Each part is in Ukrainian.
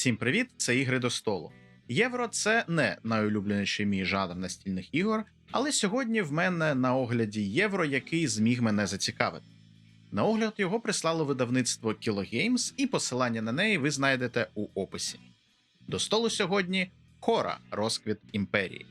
Всім привіт! Це ігри до столу. Євро це не найулюбленіший мій жанр настільних ігор, але сьогодні в мене на огляді євро, який зміг мене зацікавити. На огляд його прислало видавництво Games, і посилання на неї ви знайдете у описі. До столу сьогодні Хора Розквіт імперії.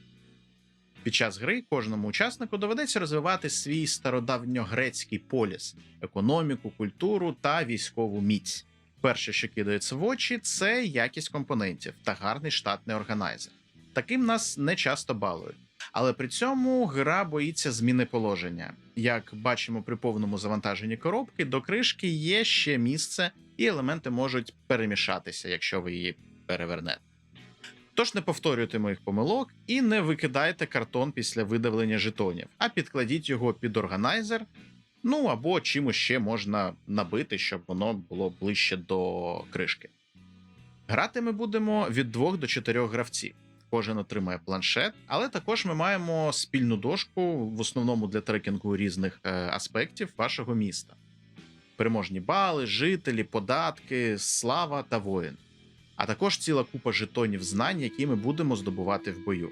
Під час гри кожному учаснику доведеться розвивати свій стародавньогрецький поліс, економіку, культуру та військову міць. Перше, що кидається в очі, це якість компонентів та гарний штатний органайзер. Таким нас не часто балують. Але при цьому гра боїться зміни положення. Як бачимо при повному завантаженні коробки, до кришки є ще місце, і елементи можуть перемішатися, якщо ви її перевернете. Тож не повторюйте моїх помилок і не викидайте картон після видавлення жетонів, а підкладіть його під органайзер, ну або чимось ще можна набити, щоб воно було ближче до кришки. Грати ми будемо від 2 до 4 гравців. Кожен отримає планшет, але також ми маємо спільну дошку, в основному для трекінгу різних е, аспектів вашого міста: переможні бали, жителі, податки, слава та воїн. А також ціла купа жетонів знань, які ми будемо здобувати в бою.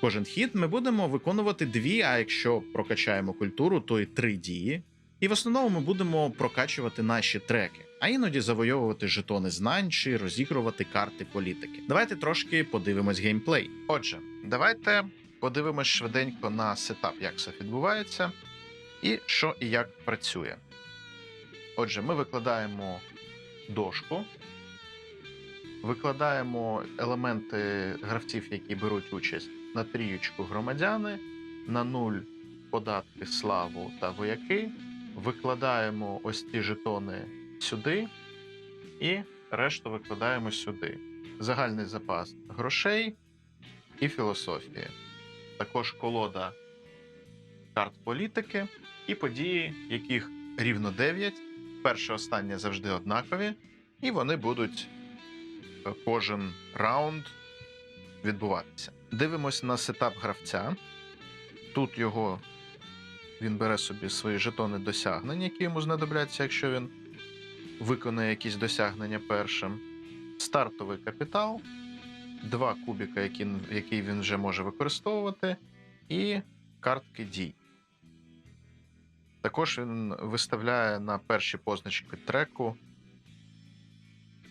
Кожен хід ми будемо виконувати дві, а якщо прокачаємо культуру, то й три дії. І в основному ми будемо прокачувати наші треки, а іноді завойовувати жетони знань чи розігрувати карти політики. Давайте трошки подивимось геймплей. Отже, давайте подивимось швиденько на сетап, як все відбувається, і що і як працює. Отже, ми викладаємо дошку, викладаємо елементи гравців, які беруть участь на трієчку громадяни, на нуль податки, славу та вояки. Викладаємо ось ці жетони сюди, і решту викладаємо сюди. Загальний запас грошей і філософії. Також колода карт політики і події, яких рівно 9. Перше, останнє завжди однакові, і вони будуть е, кожен раунд відбуватися. Дивимось на сетап гравця. Тут його він бере собі свої жетони досягнень, які йому знадобляться, якщо він виконає якісь досягнення першим. Стартовий капітал, два кубіка, які, які він вже може використовувати, і картки дій. Також він виставляє на перші позначки треку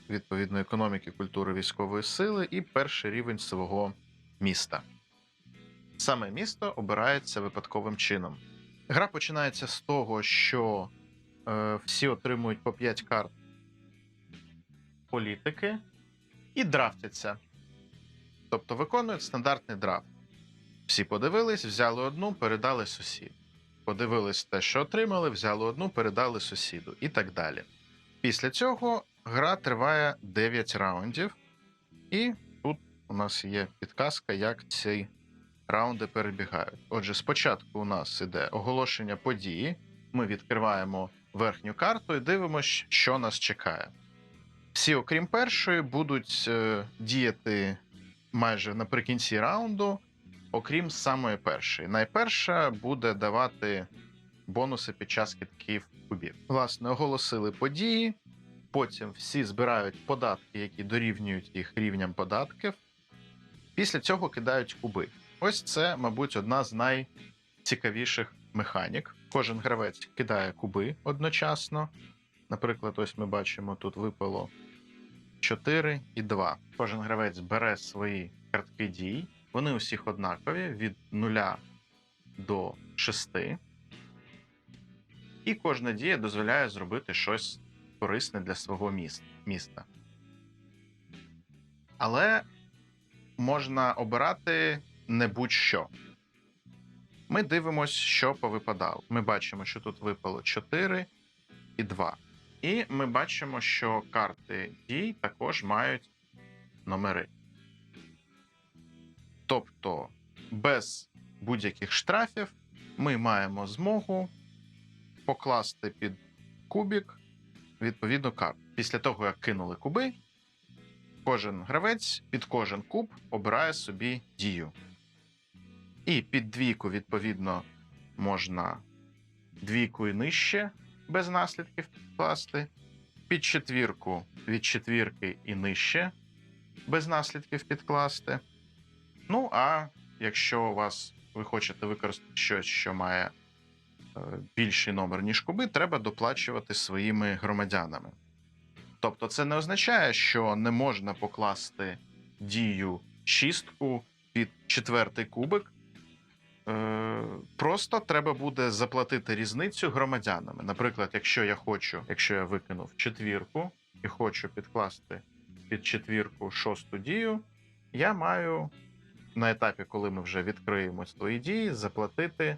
відповідно економіки, культури військової сили і перший рівень свого міста. Саме місто обирається випадковим чином. Гра починається з того, що е, всі отримують по 5 карт політики і драфтяться. Тобто виконують стандартний драфт. Всі подивились, взяли одну, передали сусіду. Подивились те, що отримали, взяли одну, передали сусіду і так далі. Після цього гра триває 9 раундів, і у нас є підказка, як ці раунди перебігають. Отже, спочатку у нас іде оголошення події. Ми відкриваємо верхню карту і дивимося, що нас чекає. Всі, окрім першої, будуть е, діяти майже наприкінці раунду, окрім самої першої. Найперша буде давати бонуси під час китків кубів. Власне, оголосили події. Потім всі збирають податки, які дорівнюють їх рівням податків. Після цього кидають куби. Ось це, мабуть, одна з найцікавіших механік. Кожен гравець кидає куби одночасно. Наприклад, ось ми бачимо, тут випало 4 і 2. Кожен гравець бере свої картки дій. Вони усіх однакові від 0 до 6. І кожна дія дозволяє зробити щось корисне для свого міста. Але можна обирати не будь-що. Ми дивимося, що повипадало. Ми бачимо, що тут випало 4 і 2. І ми бачимо, що карти дій також мають номери. Тобто, без будь-яких штрафів ми маємо змогу покласти під кубік відповідну карту. Після того, як кинули куби, кожен гравець під кожен куб обирає собі дію. І під двійку, відповідно, можна двійку і нижче без наслідків класти. під четвірку від четвірки і нижче, без наслідків підкласти. Ну, а якщо у вас ви хочете використати щось, що має е, більший номер, ніж куби, треба доплачувати своїми громадянами. Тобто, це не означає, що не можна покласти дію шістку під четвертий кубик. Е, Просто треба буде заплатити різницю громадянами. Наприклад, якщо я хочу, якщо я викинув четвірку і хочу підкласти під четвірку шосту дію, я маю на етапі, коли ми вже відкриємо свої дії, заплатити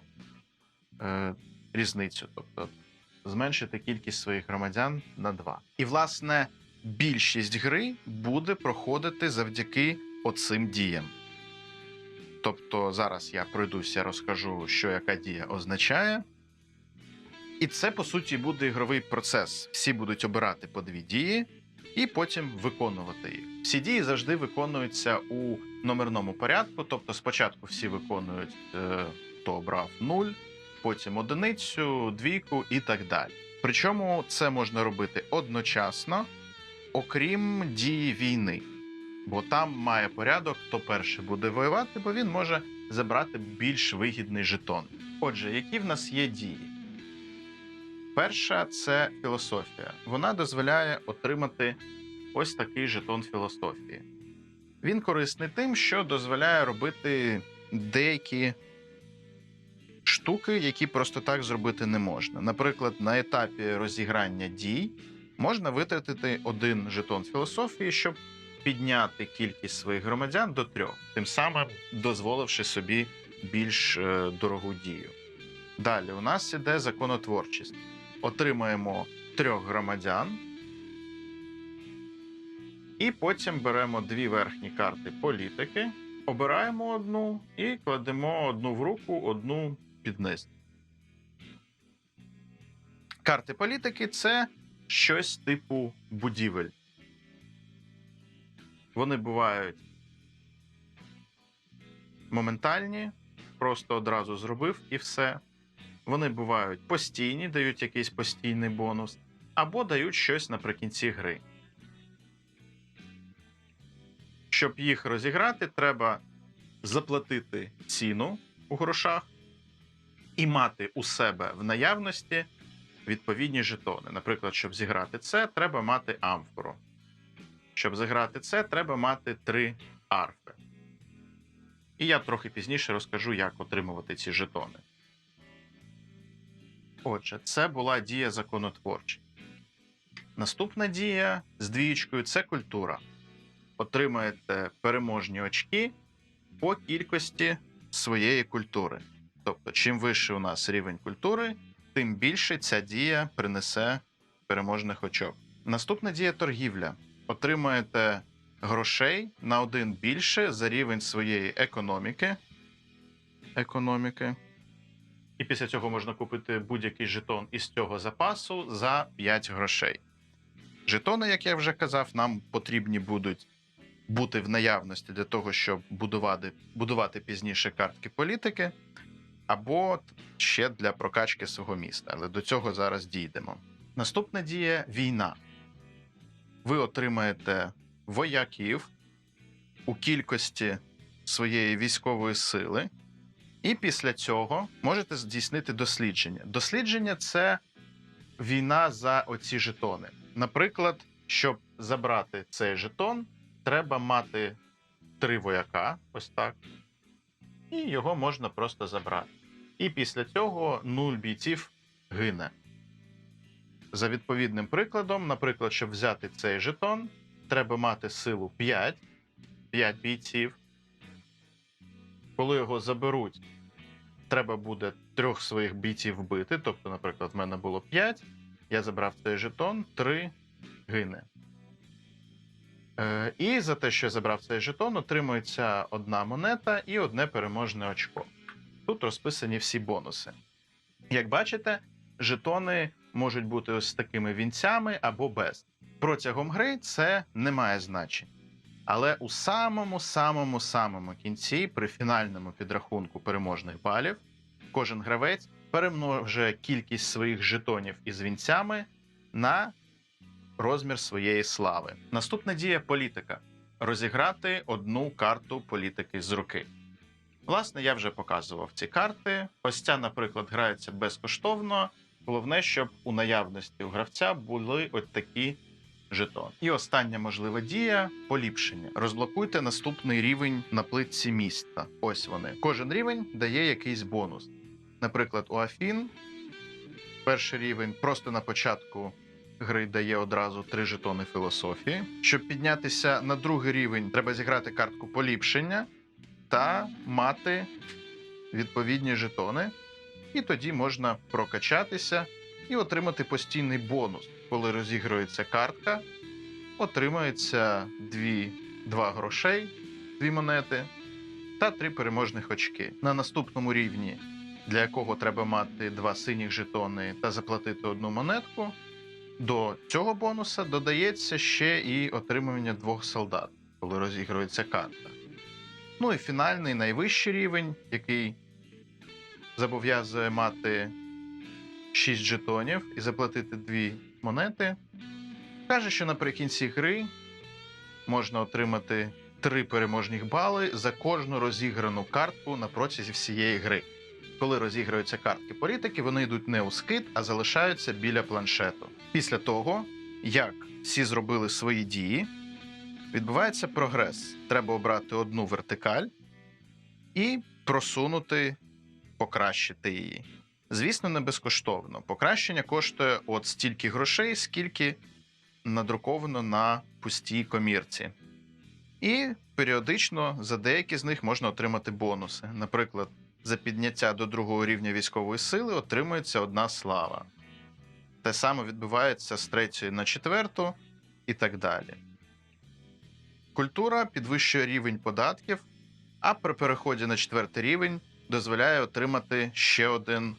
е, різницю, тобто зменшити кількість своїх громадян на 2. І, власне, більшість гри буде проходити завдяки оцим діям. Тобто зараз я пройдуся, розкажу, що яка дія означає. І це, по суті, буде ігровий процес. Всі будуть обирати по дві дії і потім виконувати їх. Всі дії завжди виконуються у номерному порядку. Тобто, спочатку всі виконують, е, хто обрав 0, потім одиницю, двійку і так далі. Причому це можна робити одночасно, окрім дії війни. Бо там має порядок, хто перший буде воювати, бо він може забрати більш вигідний жетон. Отже, які в нас є дії? Перша це філософія. Вона дозволяє отримати ось такий жетон філософії. Він корисний тим, що дозволяє робити деякі штуки, які просто так зробити не можна. Наприклад, на етапі розіграння дій можна витратити один жетон філософії, щоб підняти кількість своїх громадян до трьох, тим самим дозволивши собі більш е, дорогу дію. Далі у нас іде законотворчість. Отримаємо трьох громадян, і потім беремо дві верхні карти політики, обираємо одну і кладемо одну в руку, одну під низ. Карти політики це щось типу будівель. Вони бувають моментальні, просто одразу зробив і все. Вони бувають постійні, дають якийсь постійний бонус, або дають щось наприкінці гри. Щоб їх розіграти, треба заплатити ціну у грошах і мати у себе в наявності відповідні жетони. Наприклад, щоб зіграти це, треба мати амфору. Щоб зіграти це, треба мати три арфи. І я трохи пізніше розкажу, як отримувати ці жетони. Отже, це була дія законотворча. Наступна дія з двієчкою це культура. Отримаєте переможні очки по кількості своєї культури. Тобто, чим вищий у нас рівень культури, тим більше ця дія принесе переможних очок. Наступна дія торгівля. Отримаєте грошей на один більше за рівень своєї економіки. економіки. І після цього можна купити будь-який жетон із цього запасу за 5 грошей. Жетони, як я вже казав, нам потрібні будуть бути в наявності для того, щоб будувати, будувати пізніше картки політики, або ще для прокачки свого міста. Але до цього зараз дійдемо. Наступна дія війна. Ви отримаєте вояків у кількості своєї військової сили, і після цього можете здійснити дослідження. Дослідження це війна за оці жетони. Наприклад, щоб забрати цей жетон, треба мати три вояка, ось так, і його можна просто забрати. І після цього нуль бійців гине. За відповідним прикладом, наприклад, щоб взяти цей жетон, треба мати силу 5, 5 бійців. Коли його заберуть, треба буде трьох своїх бійців вбити. Тобто, наприклад, в мене було 5, я забрав цей жетон, 3 гине. Е, і за те, що я забрав цей жетон, отримується одна монета і одне переможне очко. Тут розписані всі бонуси. Як бачите, жетони можуть бути ось такими вінцями або без. Протягом гри це не має значення. Але у самому самому самому кінці, при фінальному підрахунку переможних балів, кожен гравець перемножує кількість своїх жетонів із вінцями на розмір своєї слави. Наступна дія політика розіграти одну карту політики з руки. Власне, я вже показував ці карти. Ось ця, наприклад, грається безкоштовно. Головне, щоб у наявності у гравця були от такі жетони. І остання можлива дія поліпшення. Розблокуйте наступний рівень на плитці міста. Ось вони. Кожен рівень дає якийсь бонус. Наприклад, у Афін перший рівень просто на початку гри дає одразу три жетони філософії. Щоб піднятися на другий рівень, треба зіграти картку поліпшення та мати відповідні жетони. І тоді можна прокачатися і отримати постійний бонус. Коли розігрується картка, отримується дві, два грошей, дві монети та три переможних очки. На наступному рівні, для якого треба мати два синіх жетони та заплатити одну монетку. До цього бонуса додається ще і отримування двох солдат, коли розігрується карта. Ну і фінальний найвищий рівень, який зобов'язує мати 6 жетонів і заплатити 2 монети. Каже, що наприкінці гри можна отримати 3 переможних бали за кожну розіграну картку на протязі всієї гри. Коли розіграються картки політики, вони йдуть не у скид, а залишаються біля планшету. Після того, як всі зробили свої дії, відбувається прогрес. Треба обрати одну вертикаль і просунути, покращити її. Звісно, не безкоштовно. Покращення коштує от стільки грошей, скільки надруковано на пустій комірці. І періодично за деякі з них можна отримати бонуси. Наприклад, за підняття до другого рівня військової сили отримується одна слава. Те саме відбувається з третьої на четверту і так далі. Культура підвищує рівень податків, а при переході на четвертий рівень дозволяє отримати ще один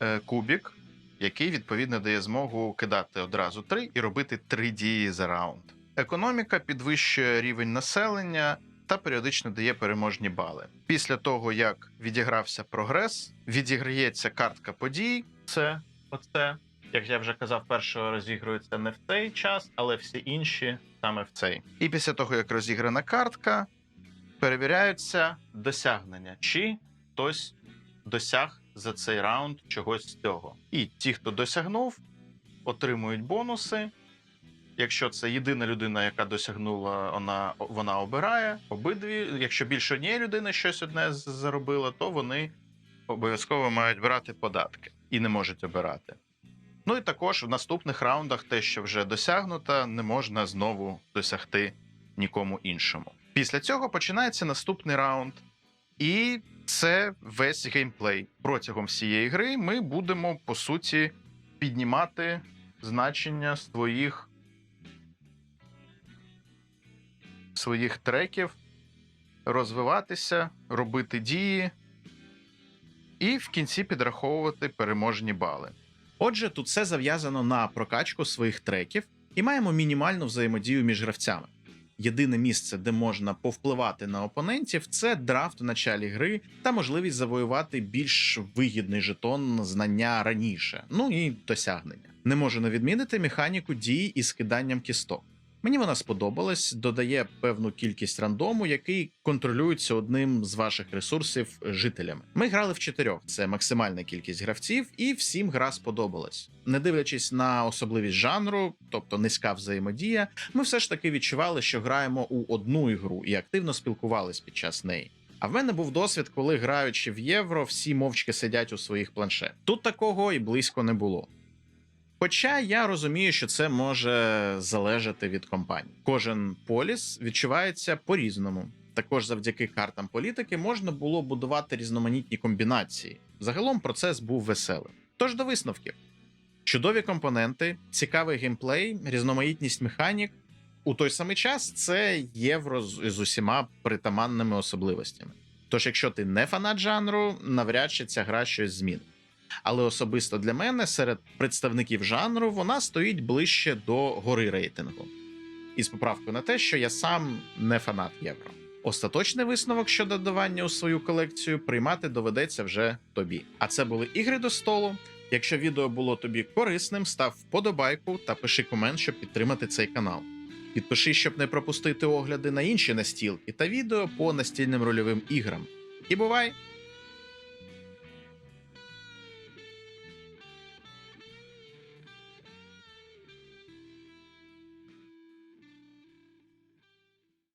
е, кубік, який відповідно дає змогу кидати одразу три і робити три дії за раунд. Економіка підвищує рівень населення та періодично дає переможні бали. Після того, як відігрався прогрес, відіграється картка подій. Це оце, як я вже казав, першого розігрується не в цей час, але всі інші саме в цей. І після того, як розіграна картка, перевіряються досягнення, чи хтось досяг за цей раунд чогось з цього. І ті, хто досягнув, отримують бонуси. Якщо це єдина людина, яка досягнула, вона, вона обирає обидві. Якщо більше однієї людини щось одне заробила, то вони обов'язково мають брати податки і не можуть обирати. Ну і також в наступних раундах те, що вже досягнуто, не можна знову досягти нікому іншому. Після цього починається наступний раунд, і це весь геймплей. Протягом всієї гри ми будемо по суті піднімати значення своїх своїх треків, розвиватися, робити дії і в кінці підраховувати переможні бали. Отже, тут все зав'язано на прокачку своїх треків і маємо мінімальну взаємодію між гравцями. Єдине місце, де можна повпливати на опонентів, це драфт в началі гри та можливість завоювати більш вигідний жетон знання раніше, ну і досягнення. Не можу не відмінити механіку дій із скиданням кісток. Мені вона сподобалась, додає певну кількість рандому, який контролюється одним з ваших ресурсів жителями. Ми грали в чотирьох, це максимальна кількість гравців, і всім гра сподобалась. Не дивлячись на особливість жанру, тобто низька взаємодія, ми все ж таки відчували, що граємо у одну ігру і активно спілкувались під час неї. А в мене був досвід, коли граючи в євро, всі мовчки сидять у своїх планшетах. Тут такого і близько не було. Хоча я розумію, що це може залежати від компанії. Кожен поліс відчувається по-різному. Також завдяки картам політики можна було будувати різноманітні комбінації. Загалом процес був веселим. Тож до висновків: чудові компоненти, цікавий геймплей, різноманітність механік. У той самий час це євро з усіма притаманними особливостями. Тож, якщо ти не фанат жанру, навряд чи ця гра щось змінить. Але особисто для мене серед представників жанру вона стоїть ближче до гори рейтингу. Із поправкою на те, що я сам не фанат євро. Остаточний висновок щодо додавання у свою колекцію приймати доведеться вже тобі. А це були ігри до столу. Якщо відео було тобі корисним, став вподобайку та пиши комент, щоб підтримати цей канал. Підпиши, щоб не пропустити огляди на інші настілки та відео по настільним рольовим іграм. І бувай!